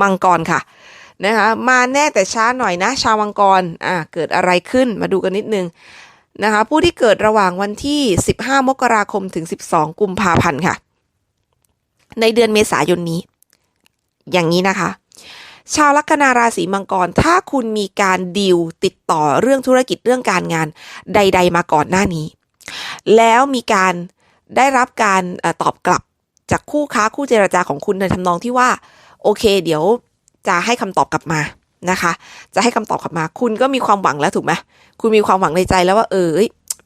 มังกรค่ะนะคะมาแน่แต่ช้าหน่อยนะ ชาวมังกรอ่าเกิดอะไรขึ้นมาดูกันนิดนึงนะคะผู้ที่เกิดระหว่างวันที่ 15 มกราคมถึง 12 กุมภาพันธ์ค่ะ ในเดือนเมษายนนี้ อย่างนี้นะคะ ชาวลัคนาราศีมังกร ถ้าคุณมีการดีลติดต่อเรื่องธุรกิจเรื่องการงานใด ๆ มาก่อนหน้านี้ แล้วมีการได้รับการตอบกลับจากคู่ค้าคู่เจรจาของคุณในทำนองที่ว่า โอเค เดี๋ยวจะให้คำตอบกลับมานะคะ จะให้คำตอบกลับมา คุณก็มีความหวังแล้วถูกไหมคุณมีความหวังในใจแล้วว่า เออ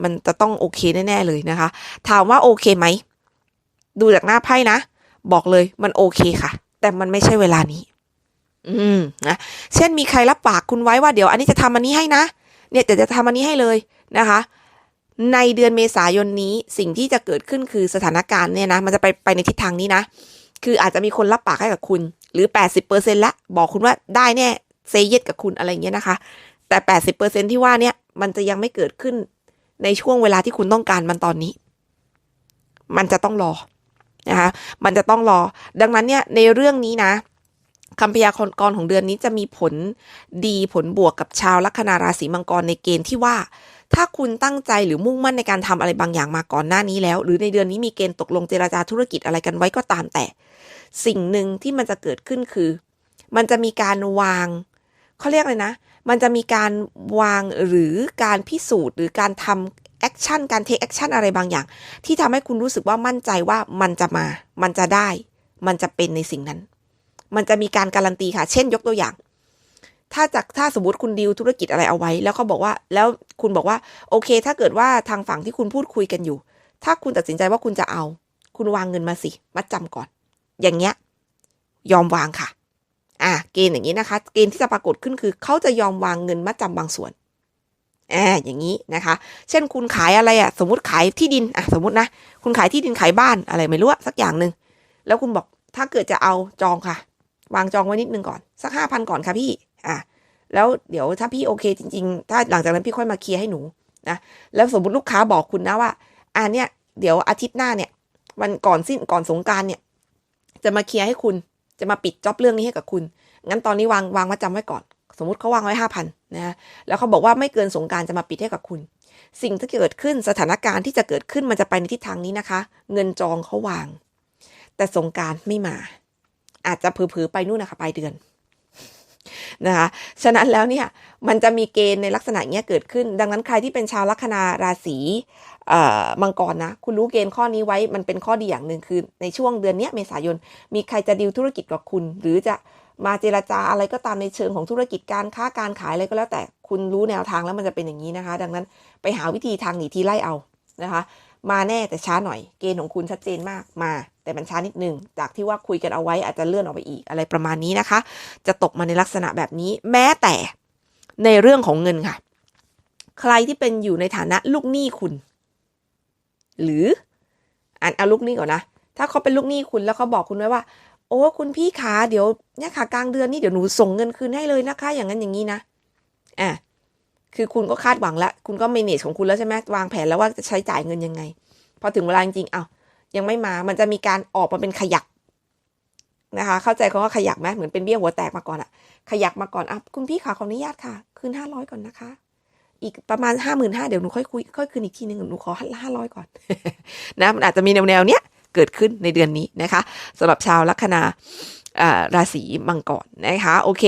มันจะต้องโอเคแน่ๆเลยนะคะ ถามว่าโอเคไหมดูจากหน้าไพ่นะบอกเลยมันโอเคค่ะ แต่มันไม่ใช่เวลานี้ อืมนะเช่นมีใครรับปากคุณไว้ว่าเดี๋ยวอันนี้จะทำอันนี้ให้นะเนี่ยเดี๋ยวจะทำอันนี้ให้เลยนะคะ ในเดือนเมษายนนี้สิ่งที่จะเกิดขึ้นคือสถานการณ์เนี่ยนะมันจะไปไปในทิศทางนี้นะ คืออาจจะมีคนรับปากให้กับคุณ หรือ 80%ละบอกคุณว่าได้แน่เซเยสกับคุณอะไรเงี้ยนะคะ แต่ 80%ที่ว่าเนี่ยมันจะยังไม่เกิดขึ้นในช่วงเวลาที่คุณต้องการมันตอนนี้ มันจะต้องรอนะคะมันจะต้องรอ ดังนั้นเนี่ยในเรื่องนี้นะคำพยากรณ์ของเดือนนี้จะมีผลดีผลบวกกับชาวลัคนาราศีมังกรในเกณฑ์ที่ว่า ถ้าคุณตั้งใจหรือมุ่งมั่นในการทำอะไรบางอย่างมาก่อนหน้านี้แล้ว หรือในเดือนนี้มีเกณฑ์ตกลงเจราจาธุรกิจอะไรกันไว้ก็ตามแต่ สิ่งหนึ่งที่มันจะเกิดขึ้นคือ มันจะมีการวางเขาเรียกเลยนะ มันจะมีการวางหรือการพิสูจน์หรือการทำแอคชั่นการเทคแอคชั่นอะไรบางอย่าง ที่ทำให้คุณรู้สึกว่ามั่นใจว่ามันจะมา มันจะได้ มันจะเป็นในสิ่งนั้น มันจะมีการการันตีค่ะ เช่นยกตัวอย่าง ถ้าจากถ้าสมมติคุณดีลธุรกิจอะไรเอาไว้ แล้วเขาบอกว่า แล้วคุณบอกว่า โอเค ถ้าเกิดว่าทางฝั่งที่คุณพูดคุยกันอยู่ ถ้าคุณตัดสินใจว่าคุณจะเอา คุณวางเงินมาสิมัดจำก่อน อย่างเงี้ย ยอมวางค่ะ อะเกณฑ์อย่างนี้นะคะ เกณฑ์ที่จะปรากฏขึ้นคือ เขาจะยอมวางเงินมัดจำบางส่วนอ่าอย่างนี้นะคะ เช่นคุณขายอะไรอะสมมติขายที่ดินอะสมมตินะ คุณขายที่ดินขายบ้านอะไรไม่รู้สักอย่างหนึ่ง แล้วคุณบอกถ้าเกิดจะเอาจองค่ะ วางจองไว้นิดนึงก่อน สักห้าพันก่อนค่ะพี่ อะแล้วเดี๋ยวถ้าพี่โอเคจริง ๆ ถ้าหลังจากนั้นพี่ค่อยมาเคลียร์ให้หนูนะ แล้วสมมติลูกค้าบอกคุณนะว่า อ่าเนี่ย เดี๋ยวอาทิตย์หน้าเนี่ย วันก่อนสิ้นก่อนสงการเนี่ย จะมาเคลียร์ให้คุณ จะมาปิดจ็อบเรื่องนี้ให้กับคุณ งั้นตอนนี้วางวางมาจำไว้ก่อน สมมติเขาวางไว้ห้าพันนะแล้วเขาบอกว่าไม่เกินสงการจะมาปิดให้กับคุณ สิ่งที่เกิดขึ้นสถานการณ์ที่จะเกิดขึ้นมันจะไปในทิศทางนี้นะคะ เงินจองเขาวาง แต่สงการไม่มา อาจจะเผลอๆไปนู่นนะคะปลายเดือน นะคะฉะนั้นแล้วเนี่ยมันจะมีเกณฑ์ในลักษณะเนี้ยเกิดขึ้น ดังนั้นใครที่เป็นชาวลัคนาราศีมังกรนะ คุณรู้เกณฑ์ข้อนี้ไว้มันเป็นข้อดีอย่างหนึ่งคือ ในช่วงเดือนเนี้ยเมษายน มีใครจะดีลธุรกิจกับคุณ หรือจะมาเจราจาอะไรก็ตามในเชิงของธุรกิจการค้าการขายอะไรก็แล้วแต่คุณรู้แนวทางแล้วมันจะเป็นอย่างนี้นะคะ ดังนั้นไปหาวิธีทางหนีทีไล่เอานะคะ มาแน่แต่ช้าหน่อย เกณฑ์ของคุณชัดเจนมากมา แต่มันช้านิดนึง จากที่ว่าคุยกันเอาไว้อาจจะเลื่อนออกไปอีกอะไรประมาณนี้นะคะ จะตกมาในลักษณะแบบนี้ แม้แต่ในเรื่องของเงินค่ะ ใครที่เป็นอยู่ในฐานะลูกหนี้คุณ หรืออ่านเอาลูกหนี้ก่อนนะ ถ้าเขาเป็นลูกหนี้คุณแล้วเขาบอกคุณไว้ว่า โอ้คุณพี่ขาเดี๋ยวเนี่ยค่ะกลางเดือนนี้เดี๋ยวหนูส่งเงินคืนให้เลยนะคะ อย่างนั้นอย่างนี้นะอะ คือคุณก็คาดหวังแล้ว คุณก็เมเนจของคุณแล้วใช่ไหมวางแผนแล้วว่าจะใช้จ่ายเงินยังไง พอถึงเวลาจริงๆเอายังไม่มา มันจะมีการออกมาเป็นขยักนะคะ เข้าใจคำว่าขยักไหมเหมือนเป็นเบี้ยหัวแตกมาก่อนอะขยักมาก่อนอะคุณพี่ขาขออนุญาตค่ะ คืนห้าร้อยก่อนนะคะ อีกประมาณห้าหมื่นห้าเดี๋ยวหนูค่อยคุยค่อยคืนอีกทีหนึ่งหนูขอห้าร้อยก่อนนะมันอาจจะมีแนวแนวๆเนี้ยเกิดขึ้นในเดือนนี้นะคะสำหรับชาวลัคนาอ่าราศีมังกรนะคะ โอเค